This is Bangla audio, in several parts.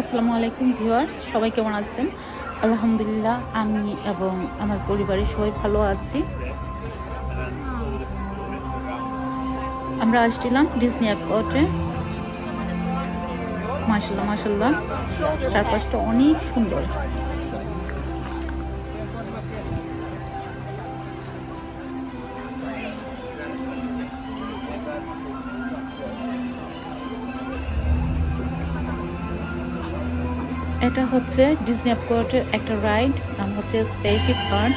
আসসালামু আলাইকুম ভিউয়ার্স, সবাই কেমন আছেন? আলহামদুলিল্লাহ, আমি এবং আমার পরিবারের সবাই ভালো আছি। আমরা আসছিলাম ডিজনি অ্যাপকটে মাসাল্লাহ মাসাল্লাহ চারপাশটা অনেক সুন্দর। এটা হচ্ছে ডিজনি অ্যাপকোয়ার্টের একটা রাইড নাম হচ্ছে স্পেসিপ আর্ট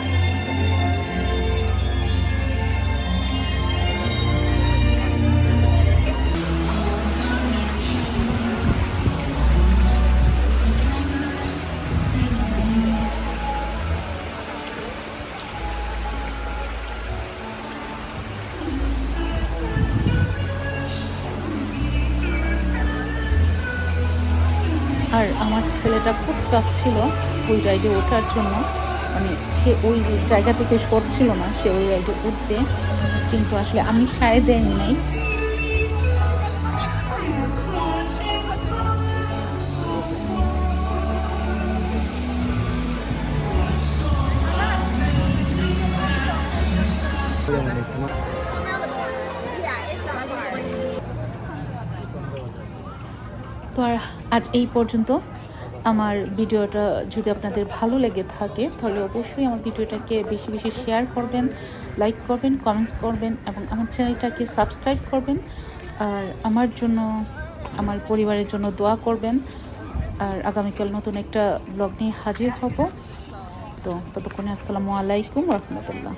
আর আমার ছেলেটা খুব চাচ্ছিল ওই রাইডে ওঠার জন্য। মানে সে ওই জায়গা থেকে সরছিল না, সে ওই রাইডে উঠতে। কিন্তু আসলে আমি সায় দেয়নি নাই তো আর আজ এই পর্যন্ত। আমার ভিডিওটা যদি আপনাদের ভালো লেগে থাকে, তাহলে অবশ্যই আমার ভিডিওটাকে বেশি বেশি শেয়ার করবেন লাইক করবেন কমেন্টস করবেন, এবং আমার চ্যানেলটাকে সাবস্ক্রাইব করবেন। আর আমার জন্য, আমার পরিবারের জন্য দোয়া করবেন। আর আগামীকাল নতুন একটা ব্লগ নিয়ে হাজির হব। তো ততক্ষণে আসসালামু আলাইকুম রহমতুল্লাহ।